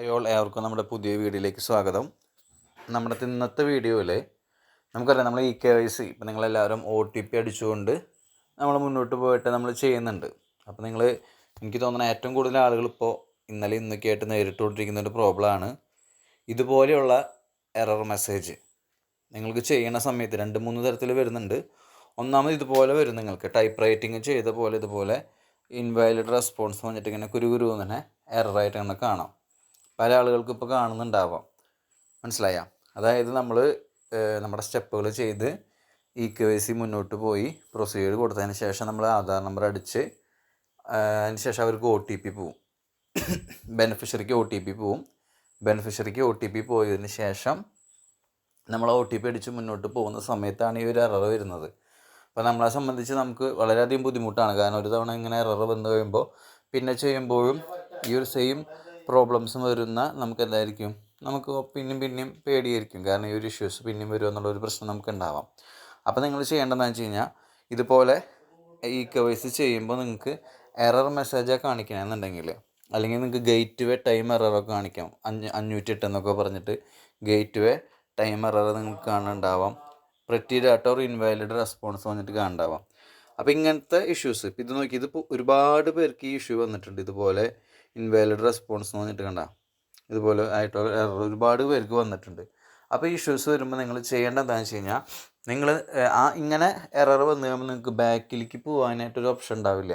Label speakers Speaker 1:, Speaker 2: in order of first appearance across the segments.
Speaker 1: അയോൾ ഏവർക്കും നമ്മുടെ പുതിയ വീഡിയോയിലേക്ക് സ്വാഗതം. നമ്മുടെ ഇന്നത്തെ വീഡിയോയിൽ നമുക്കറിയാം നമ്മൾ ഇ കെ വൈ സി ഇപ്പം നിങ്ങളെല്ലാവരും ഒ ടി പി അടിച്ചുകൊണ്ട് നമ്മൾ മുന്നോട്ട് പോയിട്ട് നമ്മൾ ചെയ്യുന്നുണ്ട്. അപ്പോൾ നിങ്ങൾ എനിക്ക് തോന്നുന്ന ഏറ്റവും കൂടുതൽ ആളുകൾ ഇപ്പോൾ ഇന്നലെ ഇന്നൊക്കെ ആയിട്ട് നേരിട്ടുകൊണ്ടിരിക്കുന്ന ഒരു പ്രോബ്ലമാണ് ഇതുപോലെയുള്ള എറർ മെസ്സേജ് നിങ്ങൾക്ക് ചെയ്യുന്ന സമയത്ത് രണ്ട് മൂന്ന് തരത്തിൽ വരുന്നുണ്ട്. ഒന്നാമത് ഇതുപോലെ വരും നിങ്ങൾക്ക്. ടൈപ്പ് റൈറ്റിംഗ് ചെയ്ത പോലെ ഇതുപോലെ ഇൻവാലിഡ് റെസ്പോൺസ് വന്നിട്ട് ഇങ്ങനെ കുരു കുരു തന്നെ എററായിട്ട് ഇങ്ങനെ കാണാം. പല ആളുകൾക്കും ഇപ്പോൾ കാണുന്നുണ്ടാവാം. മനസ്സിലായ? അതായത് നമ്മൾ നമ്മുടെ സ്റ്റെപ്പുകൾ ചെയ്ത് ഇ കെ വൈ സി മുന്നോട്ട് പോയി പ്രൊസീജിയർ കൊടുത്തതിന് ശേഷം നമ്മൾ ആധാർ നമ്പർ അടിച്ച് അതിന് ശേഷം അവർക്ക് ഒ ടി പി പോവും. ബെനിഫിഷ്യറിക്ക് ഒ ടി പി പോവും. ബെനിഫിഷ്യറിക്ക് ഒ ടി പി പോയതിന് ശേഷം നമ്മൾ ഒ ടി പി അടിച്ച് മുന്നോട്ട് പോകുന്ന സമയത്താണ് ഈ ഒരു എറർ വരുന്നത്. അപ്പോൾ നമ്മളെ സംബന്ധിച്ച് നമുക്ക് വളരെയധികം ബുദ്ധിമുട്ടാണ്. കാരണം ഒരു തവണ ഇങ്ങനെ എറർ വന്നു കഴിയുമ്പോൾ പിന്നെ ചെയ്യുമ്പോഴും ഈ ഒരു സെയിം പ്രോബ്ലംസ് വരുന്ന നമുക്ക് എന്തായിരിക്കും നമുക്ക് പിന്നെയും പിന്നെയും പേടിയായിരിക്കും. കാരണം ഈ ഒരു ഇഷ്യൂസ് പിന്നെയും വരും എന്നുള്ളൊരു പ്രശ്നം നമുക്ക് ഉണ്ടാവാം അപ്പോൾ നിങ്ങൾ ചെയ്യേണ്ടതെന്ന് വെച്ച് കഴിഞ്ഞാൽ ഇതുപോലെ ഈ കെ വൈ സി ചെയ്യുമ്പോൾ നിങ്ങൾക്ക് എറർ മെസ്സേജാണ് കാണിക്കണമെന്നുണ്ടെങ്കിൽ അല്ലെങ്കിൽ നിങ്ങൾക്ക് ഗേറ്റ് വേ ടൈം എററൊക്കെ കാണിക്കാം. അഞ്ഞ് അഞ്ഞൂറ്റി എട്ട് എന്നൊക്കെ പറഞ്ഞിട്ട് ഗേറ്റ് വേ ടൈം എറർ നിങ്ങൾക്ക് കാണുന്നുണ്ടാവാം pretty data or invalid response വന്നിട്ട് കാണുന്നുണ്ടാവാം അപ്പോൾ ഇങ്ങനത്തെ ഇഷ്യൂസ് ഇത് നോക്കി ഇതിപ്പോൾ ഒരുപാട് പേർക്ക് ഈ ഇഷ്യൂ വന്നിട്ടുണ്ട്. ഇതുപോലെ ഇൻവാലിഡ് റെസ്പോൺസ് എന്ന് പറഞ്ഞിട്ട് കണ്ട? ഇതുപോലെ ആയിട്ടുള്ള എറർ ഒരുപാട് പേർക്ക് വന്നിട്ടുണ്ട്. അപ്പോൾ ഈ ഇഷ്യൂസ് വരുമ്പോൾ നിങ്ങൾ ചെയ്യേണ്ട എന്താണെന്ന് വെച്ച് കഴിഞ്ഞാൽ നിങ്ങൾ ആ ഇങ്ങനെ എറർ വന്നു കഴിയുമ്പോൾ നിങ്ങൾക്ക് ബാക്കിലേക്ക് പോകാനായിട്ടൊരു ഓപ്ഷൻ ഉണ്ടാവില്ല.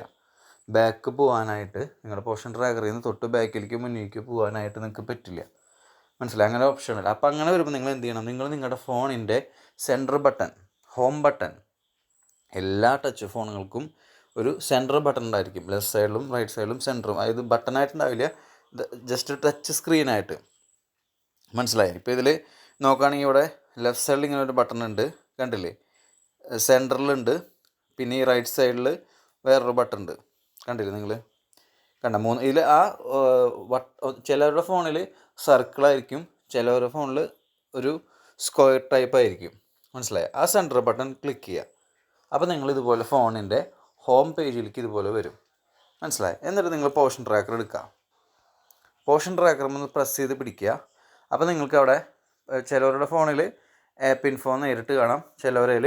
Speaker 1: ബാക്ക് പോകാനായിട്ട് നിങ്ങളുടെ പോർഷൻ ട്രാക്കറിൽ നിന്ന് തൊട്ട് ബാക്കിലേക്ക് മുന്നിലേക്ക് പോകാനായിട്ട് നിങ്ങൾക്ക് പറ്റില്ല. മനസ്സിലായി? അങ്ങനെ ഓപ്ഷൻ ഇല്ല. അപ്പോൾ അങ്ങനെ വരുമ്പോൾ നിങ്ങൾ എന്ത് ചെയ്യണം? നിങ്ങൾ നിങ്ങളുടെ ഫോണിന്റെ സെന്റർ ബട്ടൺ ഹോം ബട്ടൺ എല്ലാ ടച്ച് ഫോണുകൾക്കും ഒരു സെന്റർ ബട്ടൺ ഉണ്ടായിരിക്കും. ലെഫ്റ്റ് സൈഡിലും റൈറ്റ് സൈഡിലും സെന്ററും അതായത് ബട്ടണായിട്ടുണ്ടാവില്ല ജസ്റ്റ് ടച്ച് സ്ക്രീനായിട്ട് മനസ്സിലായി? ഇപ്പോൾ ഇതിൽ നോക്കുകയാണെങ്കിൽ ഇവിടെ ലെഫ്റ്റ് സൈഡിൽ ഇങ്ങനെ ഒരു ബട്ടൺ ഉണ്ട്. കണ്ടില്ലേ? സെന്ററിലുണ്ട് പിന്നെ ഈ റൈറ്റ് സൈഡിൽ വേറൊരു ബട്ടൺ ഉണ്ട്. കണ്ടില്ലേ നിങ്ങൾ കണ്ട? മൂന്ന് ഇതിൽ ആ ചിലവരുടെ ഫോണിൽ സർക്കിളായിരിക്കും ചിലവരുടെ ഫോണിൽ ഒരു സ്ക്വയർ ടൈപ്പ് ആയിരിക്കും. മനസ്സിലായി? ആ സെന്റർ ബട്ടൺ ക്ലിക്ക് ചെയ്യുക. അപ്പോൾ നിങ്ങൾ ഇതുപോലെ ഫോണിന്റെ ഹോം പേജിലേക്ക് ഇതുപോലെ വരും. മനസ്സിലായി? എന്നിട്ട് നിങ്ങൾ പോഷൻ ട്രാക്കർ എടുക്കുക. പോഷൻ ട്രാക്കർ ഒന്ന് പ്രസ് ചെയ്ത് പിടിക്കുക. അപ്പോൾ നിങ്ങൾക്ക് അവിടെ ചിലവരുടെ ഫോണിൽ ആപ്പ് ഇൻഫോ നേരിട്ട് കാണാം. ചിലവരേൽ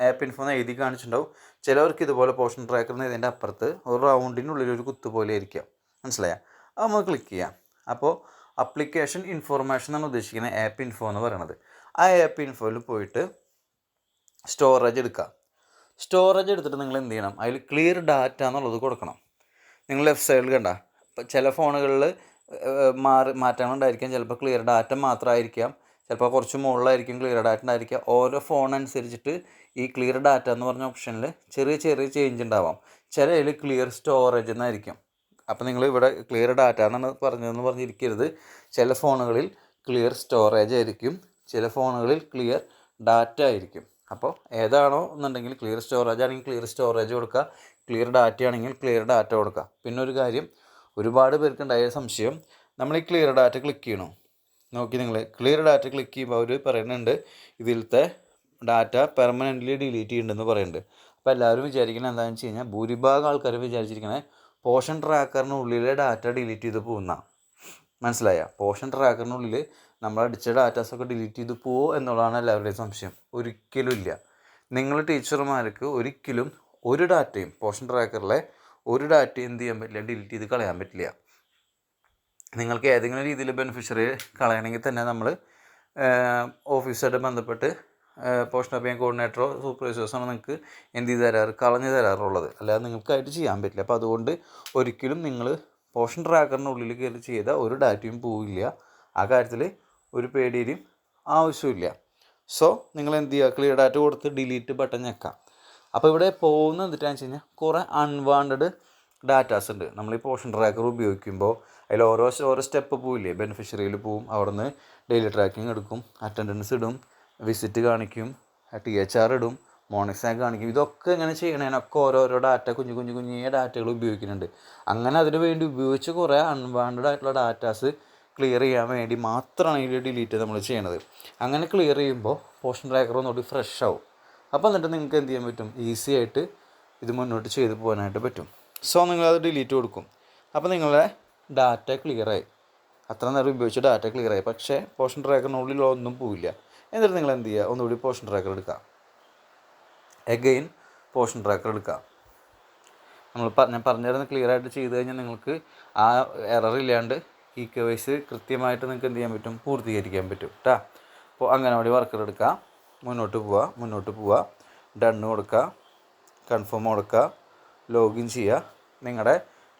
Speaker 1: ആപ്പ് ഇൻഫോ എന്ന് എഴുതി കാണിച്ചിട്ടുണ്ടാവും. ചിലവർക്ക് ഇതുപോലെ പോഷൻ ട്രാക്കർ ഇതിന്റെ അപ്പുറത്ത് ഒരു റൗണ്ടിനുള്ളിൽ ഒരു കുത്ത് പോലെ ആയിരിക്കാം. മനസ്സിലായ? അപ്പോൾ നമുക്ക് ക്ലിക്ക് ചെയ്യാം. അപ്പോൾ അപ്ലിക്കേഷൻ ഇൻഫോർമേഷൻ എന്നാണ് ഉദ്ദേശിക്കുന്നത് ആപ്പ് ഇൻഫോ എന്ന് പറയുന്നത് ആ ആപ്പ് ഇൻഫോയിൽ പോയിട്ട് സ്റ്റോറേജ് എടുക്കുക. സ്റ്റോറേജ് എടുത്തിട്ട് നിങ്ങൾ എന്ത് ചെയ്യണം? അതിൽ ക്ലിയർ ഡാറ്റ എന്നുള്ളത് കൊടുക്കണം. നിങ്ങൾ ലെഫ്റ്റ് സൈഡിൽ കണ്ട ചില ഫോണുകളിൽ മാറി മാറ്റങ്ങളുണ്ടായിരിക്കാം. ചിലപ്പോൾ ക്ലിയർ ഡാറ്റ മാത്രമായിരിക്കാം. ചിലപ്പോൾ കുറച്ച് മുകളിലായിരിക്കും ക്ലിയർ ഡാറ്റ ഉണ്ടായിരിക്കുക. ഓരോ ഫോൺ അനുസരിച്ചിട്ട് ഈ ക്ലിയർ ഡാറ്റ എന്ന് പറഞ്ഞ ഓപ്ഷനിൽ ചെറിയ ചെറിയ ചേഞ്ച് ഉണ്ടാവാം. ചിലതിൽ ക്ലിയർ സ്റ്റോറേജ് എന്നായിരിക്കും. അപ്പോൾ നിങ്ങൾ ഇവിടെ ക്ലിയർ ഡാറ്റ എന്നാണ് പറഞ്ഞതെന്ന് പറഞ്ഞിരിക്കരുത്. ചില ഫോണുകളിൽ ക്ലിയർ സ്റ്റോറേജ് ആയിരിക്കും. ചില ഫോണുകളിൽ ക്ലിയർ ഡാറ്റ ആയിരിക്കും. അപ്പോൾ ഏതാണോ എന്നുണ്ടെങ്കിൽ ക്ലിയർ സ്റ്റോറേജ് ആണെങ്കിൽ ക്ലിയർ സ്റ്റോറേജ് കൊടുക്കുക. ക്ലിയർ ഡാറ്റ ആണെങ്കിൽ ക്ലിയർ ഡാറ്റ കൊടുക്കുക. പിന്നെ ഒരു കാര്യം ഒരുപാട് പേർക്ക് ഉണ്ടായ സംശയം നമ്മൾ ഈ ക്ലിയർ ഡാറ്റ ക്ലിക്ക് ചെയ്യണോ? നോക്കി നിങ്ങൾ ക്ലിയർ ഡാറ്റ ക്ലിക്ക് ചെയ്യുമ്പോൾ അവർ പറയുന്നുണ്ട് ഇതിലത്തെ ഡാറ്റ പെർമനന്റ്ലി ഡിലീറ്റ് ചെയ്യുന്നുണ്ടെന്ന് പറയുന്നുണ്ട്. അപ്പോൾ എല്ലാവരും വിചാരിക്കുന്നത് എന്താണെന്ന് വെച്ച് കഴിഞ്ഞാൽ ഭൂരിഭാഗം ആൾക്കാർ വിചാരിച്ചിരിക്കുന്നത് പോഷൻ ട്രാക്കറിനുള്ളിലെ ഡാറ്റ ഡിലീറ്റ് ചെയ്ത് പോകുന്ന മനസ്സിലായ? പോഷൻ ട്രാക്കറിനുള്ളിൽ നമ്മൾ അടിച്ച ഡാറ്റാസൊക്കെ ഡിലീറ്റ് ചെയ്ത് പോവോ എന്നുള്ളതാണ് എല്ലാവരുടെയും സംശയം. ഒരിക്കലും ഇല്ല. നിങ്ങൾ ടീച്ചർമാർക്ക് ഒരിക്കലും ഒരു ഡാറ്റയും പോഷൻ ട്രാക്കറിലെ ഒരു ഡാറ്റയും എന്ത് ചെയ്യാൻ പറ്റില്ല ഡിലീറ്റ് ചെയ്ത് കളയാൻ പറ്റില്ല. നിങ്ങൾക്ക് ഏതെങ്കിലും രീതിയിൽ ബെനിഫിഷ്യറി കളയണമെങ്കിൽ തന്നെ നമ്മൾ ഓഫീസായിട്ട് ബന്ധപ്പെട്ട് പോഷൻ ഓഫ് കോർഡിനേറ്ററോ സൂപ്പർവൈസേഴ്സാണ് നിങ്ങൾക്ക് എന്ത് ചെയ്ത് തരാറ് കളഞ്ഞു തരാറുള്ളത്. അല്ലാതെ നിങ്ങൾക്കായിട്ട് ചെയ്യാൻ പറ്റില്ല. അപ്പോൾ അതുകൊണ്ട് ഒരിക്കലും നിങ്ങൾ പോഷൻ ട്രാക്കറിനുള്ളിൽ കയറി ചെയ്ത ഒരു ഡാറ്റയും പോവില്ല. ആ കാര്യത്തിൽ ഒരു പേടിയും ആവശ്യമില്ല സോ നിങ്ങൾ എന്ത് ചെയ്യുക ക്ലിയർ ഡാറ്റ കൊടുത്ത് ഡിലീറ്റ് ബട്ടൺ ഞെക്കാം അപ്പോൾ ഇവിടെ പോകുന്നത് എന്തിട്ടാന്ന് വെച്ച് കഴിഞ്ഞാൽ കുറേ അൺവാണ്ടഡ് ഡാറ്റാസ് ഉണ്ട്. നമ്മൾ ഈ പോർഷൻ ട്രാക്കർ ഉപയോഗിക്കുമ്പോൾ അതിൽ ഓരോ ഓരോ സ്റ്റെപ്പ് പോവില്ലേ? ബെനിഫിഷ്യറിയിൽ പോവും അവിടുന്ന് ഡെയിലി ട്രാക്കിംഗ് എടുക്കും അറ്റൻഡൻസ് ഇടും വിസിറ്റ് കാണിക്കും ടി എച്ച് ആർ ഇടും മോർണിംഗ് സ്നാക്ക് കാണിക്കും. ഇതൊക്കെ ഇങ്ങനെ ചെയ്യണതിനൊക്കെ ഓരോരോ ഡാറ്റ കുഞ്ഞു കുഞ്ഞു കുഞ്ഞേ ഡാറ്റകൾ ഉപയോഗിക്കുന്നുണ്ട്. അങ്ങനെ അതിന് വേണ്ടി ഉപയോഗിച്ച് കുറേ അൺവാണ്ടഡ് ആയിട്ടുള്ള ഡാറ്റാസ് ക്ലിയർ ചെയ്യാൻ വേണ്ടി മാത്രമാണ് ഈ ഡിലീറ്റ് നമ്മൾ ചെയ്യണത്. അങ്ങനെ ക്ലിയർ ചെയ്യുമ്പോൾ പോഷൻ ട്രാക്കർ ഒന്നുകൂടി ഫ്രഷ് ആവും. അപ്പോൾ എന്നിട്ട് നിങ്ങൾക്ക് എന്ത് ചെയ്യാൻ പറ്റും? ഈസി ആയിട്ട് ഇത് മുന്നോട്ട് ചെയ്ത് പോകാനായിട്ട് പറ്റും. സോ നിങ്ങളത് ഡിലീറ്റ് കൊടുക്കും. അപ്പോൾ നിങ്ങളുടെ ഡാറ്റ ക്ലിയറായി അത്ര നേരം ഉപയോഗിച്ച് ഡാറ്റ ക്ലിയറായി പക്ഷേ പോർഷൻ ട്രാക്കറിനുള്ളിൽ ഒന്നും പോവില്ല. എന്നിട്ട് നിങ്ങൾ എന്ത് ചെയ്യുക? ഒന്നുകൂടി പോഷൻ ട്രാക്കർ എടുക്കുക. എഗെയിൻ പോഷൻ ട്രാക്കർ എടുക്കുക. നമ്മൾ ഞാൻ പറഞ്ഞിരുന്ന ക്ലിയർ ആയിട്ട് ചെയ്ത് കഴിഞ്ഞാൽ നിങ്ങൾക്ക് ആ എറർ ഇല്ലാണ്ട് ഈ കേസ് കൃത്യമായിട്ട് നിങ്ങൾക്ക് എന്ത് ചെയ്യാൻ പറ്റും? പൂർത്തീകരിക്കാൻ പറ്റും കേട്ടോ അപ്പോൾ അംഗനവാടി വർക്കർ എടുക്കുക മുന്നോട്ട് പോവുക മുന്നോട്ട് പോവുക ഡണ്ണ് കൊടുക്കുക കൺഫേം കൊടുക്കുക ലോഗിൻ ചെയ്യുക നിങ്ങളുടെ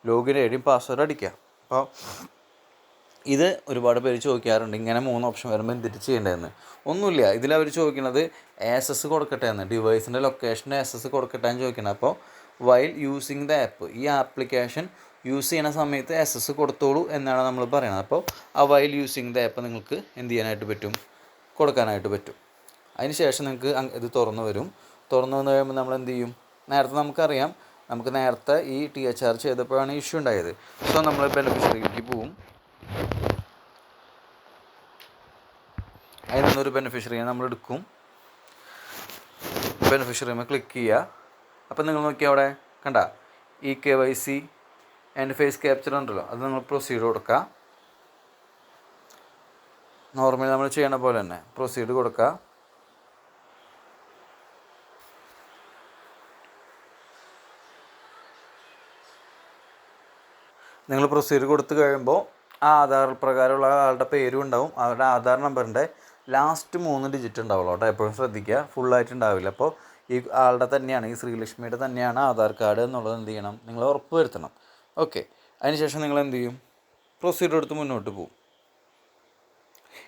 Speaker 1: ലോഗിൻ ഐ ഡിയും പാസ്വേഡ് അടിക്കുക അപ്പോൾ ഇത് ഒരുപാട് പേര് ചോദിക്കാറുണ്ട് ഇങ്ങനെ മൂന്ന് ഓപ്ഷൻ വരുമ്പോൾ എന്തിട്ട് ചെയ്യേണ്ടതെന്ന് ഒന്നുമില്ല ഇതിലവർ ചോദിക്കുന്നത് എസ് എസ് കൊടുക്കട്ടെ എന്ന്. ഡിവൈസിന്റെ ലൊക്കേഷന്റെ എസ് എസ് കൊടുക്കട്ടെ എന്ന് ചോദിക്കണം. അപ്പോൾ വൈൽ യൂസിങ് ദ ആപ്പ് ഈ ആപ്ലിക്കേഷൻ യൂസ് ചെയ്യുന്ന സമയത്ത് എസ് കൊടുത്തോളൂ എന്നാണ് നമ്മൾ പറയുന്നത്. അപ്പോൾ ആ വൈൽ യൂസിങ് ദ ആപ്പ് നിങ്ങൾക്ക് എന്ത് ചെയ്യാനായിട്ട് പറ്റും? കൊടുക്കാനായിട്ട് പറ്റും. അതിന് ശേഷം നിങ്ങൾക്ക് ഇത് തുറന്നു വരും. തുറന്നു വന്നു കഴിയുമ്പോൾ നമ്മൾ എന്ത് ചെയ്യും? നേരത്തെ നമുക്കറിയാം. നമുക്ക് നേരത്തെ ഈ ടി എച്ച് ആർ ചെയ്തപ്പോഴാണ് ഇഷ്യൂ ഉണ്ടായത്. സോ നമ്മൾ ബെനിഫിഷ്യറിക്ക് പോവും. അതിൽ നിന്നൊരു ബെനിഫിഷ്യറിയെ നമ്മൾ എടുക്കും. ബെനിഫിഷ്യറിയുമ്പോൾ ക്ലിക്ക് ചെയ്യുക. അപ്പം നിങ്ങൾ നോക്കിയാൽ അവിടെ. കണ്ട? E K Y C and face capture ഉണ്ടല്ലോ. അത് നിങ്ങൾ പ്രൊസീഡ് കൊടുക്കുക. നോർമലി നമ്മൾ ചെയ്യണ പോലെ തന്നെ പ്രൊസീഡ് കൊടുക്കുക. നിങ്ങൾ പ്രൊസീഡ് കൊടുത്തു കഴിയുമ്പോൾ ആ ആധാർ പ്രകാരമുള്ള ആളുടെ പേരും ഉണ്ടാവും. അവരുടെ ആധാർ നമ്പറിന്റെ ലാസ്റ്റ് മൂന്ന് ഡിജിറ്റ് ഉണ്ടാവുള്ളൂ കേട്ടോ. എപ്പോഴും ശ്രദ്ധിക്കുക. ഫുള്ളായിട്ട് ഉണ്ടാവില്ല. അപ്പോൾ ഈ ആളുടെ തന്നെയാണ് ഈ ശ്രീലക്ഷ്മിയുടെ തന്നെയാണ് ആധാർ കാർഡ് എന്നുള്ളത് എന്ത് ചെയ്യണം? നിങ്ങൾ ഉറപ്പ് വരുത്തണം. ഓക്കെ. അതിനുശേഷം നിങ്ങൾ എന്ത് ചെയ്യും? പ്രൊസീഡർ എടുത്ത് മുന്നോട്ട് പോകും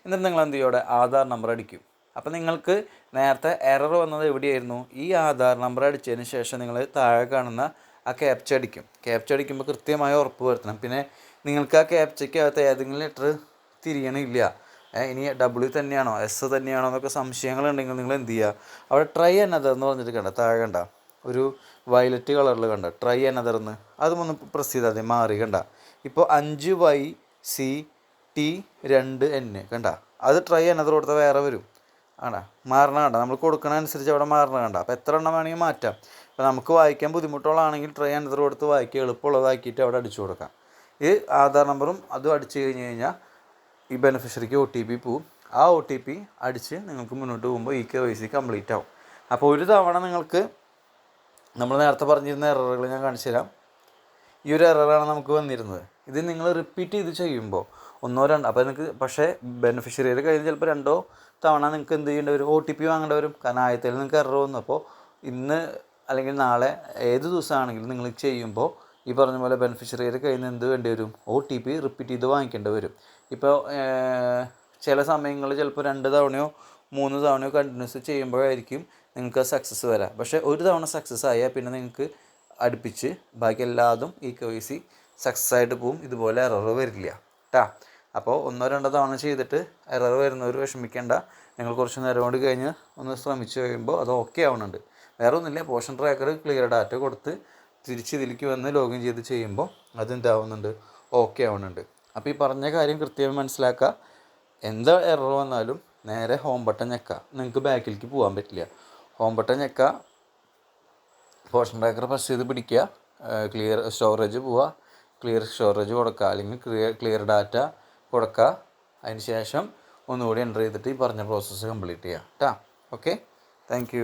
Speaker 1: എന്നിട്ട് നിങ്ങൾ എന്ത് ചെയ്യും? അവിടെ ആധാർ നമ്പർ അടിക്കും. അപ്പോൾ നിങ്ങൾക്ക് നേരത്തെ എറർ വന്നത് എവിടെയായിരുന്നു? ഈ ആധാർ നമ്പർ അടിച്ചതിന് ശേഷം നിങ്ങൾ താഴെ കാണുന്ന ആ ക്യാപ്ച അടിക്കും. ക്യാപ്ച അടിക്കുമ്പോൾ കൃത്യമായി ഉറപ്പ് വരുത്തണം. പിന്നെ നിങ്ങൾക്ക് ആ ക്യാപ്ചയ്ക്കകത്ത് ഏതെങ്കിലും ലെറ്റർ തിരിയണില്ല. ഇനി ഡബ്ല്യു തന്നെയാണോ എസ് തന്നെയാണോ എന്നൊക്കെ സംശയങ്ങളുണ്ടെങ്കിൽ നിങ്ങൾ എന്ത് ചെയ്യുക? അവിടെ ട്രൈ എന്നതെന്ന് എന്ന് പറഞ്ഞിട്ട് കണ്ട? താഴെ കണ്ട? ഒരു വയലറ്റ് കളറിൽ കണ്ട. ട്രൈ അനദർന്ന് അതും ഒന്ന് പ്രസ് ചെയ്താൽ മതി. മാറി കണ്ട. ഇപ്പോൾ അഞ്ച് വൈ സി ടി രണ്ട് എൻ കണ്ട. അത് ട്രൈ അനദർ കൊടുത്താൽ വേറെ വരും. ആണോ? മാറണ കണ്ട. നമ്മൾ കൊടുക്കണ അനുസരിച്ച് അവിടെ മാറണ കണ്ട. അപ്പോൾ എത്ര എണ്ണം വേണമെങ്കിൽ മാറ്റാം. അപ്പോൾ നമുക്ക് വായിക്കാൻ ബുദ്ധിമുട്ടുള്ളതാണെങ്കിൽ ട്രൈ അനദർ കൊടുത്ത് വായിക്കുക. എളുപ്പമുള്ളതാക്കിയിട്ട് അവിടെ അടിച്ചു കൊടുക്കാം. ഈ ആധാർ നമ്പറും അതും അടിച്ചു കഴിഞ്ഞ് കഴിഞ്ഞാൽ ഈ ബെനിഫിഷ്യറിക്ക് ഒ ടി പി പോവും. ആ ഒ ടി പി അടിച്ച് നിങ്ങൾക്ക് മുന്നോട്ട് പോകുമ്പോൾ ഈ കെ വൈ സി കംപ്ലീറ്റ് ആവും. അപ്പോൾ ഒരു തവണ നിങ്ങൾക്ക് നമ്മൾ നേരത്തെ പറഞ്ഞിരുന്ന എററുകൾ ഞാൻ കാണിച്ചു തരാം. ഈ ഒരു എററാണ് നമുക്ക് വന്നിരുന്നത്. ഇത് നിങ്ങൾ റിപ്പീറ്റ് ചെയ്ത് ചെയ്യുമ്പോൾ ഒന്നോ രണ്ടോ അപ്പോൾ നിങ്ങൾക്ക് പക്ഷേ ബെനിഫിഷ്യറിയുടെ കയ്യിൽ ചിലപ്പോൾ രണ്ടോ തവണ നിങ്ങൾക്ക് എന്ത് ചെയ്യേണ്ടി വരും? ഒ ടി പി വാങ്ങേണ്ടി വരും. കാരണം ആയത്തിൽ നിങ്ങൾക്ക് എറർ വന്നു. അപ്പോൾ ഇന്ന് അല്ലെങ്കിൽ നാളെ ഏത് ദിവസമാണെങ്കിലും നിങ്ങൾ ചെയ്യുമ്പോൾ ഈ പറഞ്ഞ പോലെ ബെനിഫിഷ്യറിയുടെ കയ്യിൽ നിന്ന് എന്ത് വേണ്ടി വരും? ഒ ടി പി റിപ്പീറ്റ് ചെയ്ത് വാങ്ങിക്കേണ്ടി വരും. ഇപ്പോൾ ചില സമയങ്ങളിൽ ചിലപ്പോൾ രണ്ട് തവണയോ മൂന്ന് തവണയോ കണ്ടിന്യൂസ് ചെയ്യുമ്പോഴായിരിക്കും നിങ്ങൾക്ക് സക്സസ് വരാം. പക്ഷേ ഒരു തവണ സക്സസ് ആയാൽ പിന്നെ നിങ്ങൾക്ക് അടുപ്പിച്ച് ബാക്കി എല്ലാതും ഈ കെ വൈ സി സക്സസ് ആയിട്ട് പോവും. ഇതുപോലെ എറർ വരില്ല. കേട്ടാ അപ്പോൾ ഒന്നോ രണ്ടോ തവണ ചെയ്തിട്ട് എറർ വരുന്നവർ വിഷമിക്കേണ്ട. നിങ്ങൾ കുറച്ച് നേരം കൊണ്ട് കഴിഞ്ഞ് ഒന്ന് ശ്രമിച്ചു കഴിയുമ്പോൾ അത് ഓക്കെ ആവുന്നുണ്ട്. വേറെ ഒന്നുമില്ല പോഷൻ ട്രാക്കർ ക്ലിയർ ഡാറ്റ കൊടുത്ത് തിരിച്ച് ഇതിലേക്ക് വന്ന് ലോഗിൻ ചെയ്ത് ചെയ്യുമ്പോൾ അത് എന്താവുന്നുണ്ട് ഓക്കെ ആവുന്നുണ്ട്. അപ്പോൾ ഈ പറഞ്ഞ കാര്യം കൃത്യമായി മനസ്സിലാക്കുക. എന്താ എറർ വന്നാലും നേരെ ഹോം ബട്ടൺ ഞെക്കുക നിങ്ങൾക്ക് ബാക്കിലേക്ക് പോകാൻ പറ്റില്ല. ഹോം ബട്ടൺ ഞെക്കുക പോർഷൻ ട്രാക്കർ പ്രസ് ചെയ്ത് പിടിക്കുക ക്ലിയർ സ്റ്റോറേജ് പോവുക ക്ലിയർ സ്റ്റോറേജ് കൊടുക്കുക അല്ലെങ്കിൽ ക്ലിയർ ക്ലിയർ ഡാറ്റ കൊടുക്കുക അതിന് ശേഷം ഒന്നുകൂടി എന്റർ ചെയ്തിട്ട് ഈ പറഞ്ഞ പ്രോസസ്സ് കംപ്ലീറ്റ് ചെയ്യുക കേട്ടോ ഓക്കെ താങ്ക്